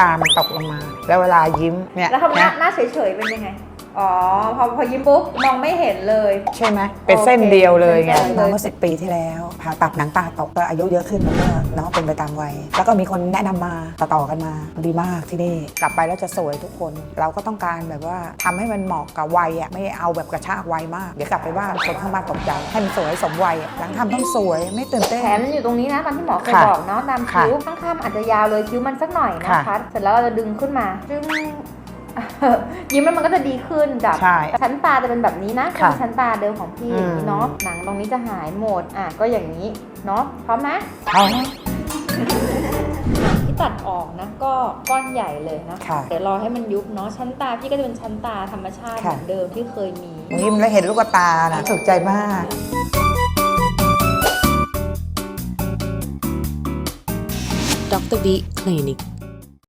ตามันตกลงมา แล้วเวลายิ้มเนี่ยแล้วทำหน้านะหน้าเฉยๆเป็นยังไง อ๋อ พอพอยิ้มปุ๊บ มองไม่เห็นเลย ใช่ไหมเป็นเส้นเดียวเลยไง เป็นเส้นมาเมื่อสิปีที่แล้วผ่าตัดหนังตาตกก็อายุเยอะขึ้นแล้วก็เนาะเป็นไปตามวัย แล้วก็มีคนแนะนำมาต่อๆกันมาดีมากที่นี่ กลับไปแล้วจะสวยทุกคน เราก็ต้องการแบบว่าทำให้มันเหมาะกับวัยอะไม่เอาแบบกระชากวัยมาก เดี๋ยวกลับไปว่าคนข้างบ้านตกใจให้มันสวยสมวัยอะหลังทำต้องสวยไม่ตื่นเต้น แผลมันอยู่ตรงนี้นะตามที่หมอเคยค่ะบอกเนาะตามค่ะคิ้วข้างๆอาจจะยาวเลยคิ้วมันสักหน่อยนะคะค่ะเสร็จแล้วเราจะดึงขึ้นมาจึง ยิ้มแล้วมันก็จะดีขึ้นดับใช่ชั้นตาจะเป็นแบบนี้นะค่ะคือชั้นตาเดิมของพี่อืม เนาะหนังตรงนี้จะหายหมดอะก็อย่างนี้เนาะพร้อมไหมเอาหนังที่ตัดออกนะก็ก้อนใหญ่เลยนะค่ะเดี๋ยวรอให้มันยุบเนาะชั้นตาพี่ก็จะเป็นชั้นตาธรรมชาติเหค่ะ มือนเดิมที่เคยมี ยิ้มแล้วเห็นลูกตานะถูกใจมาก Dr. V Clinic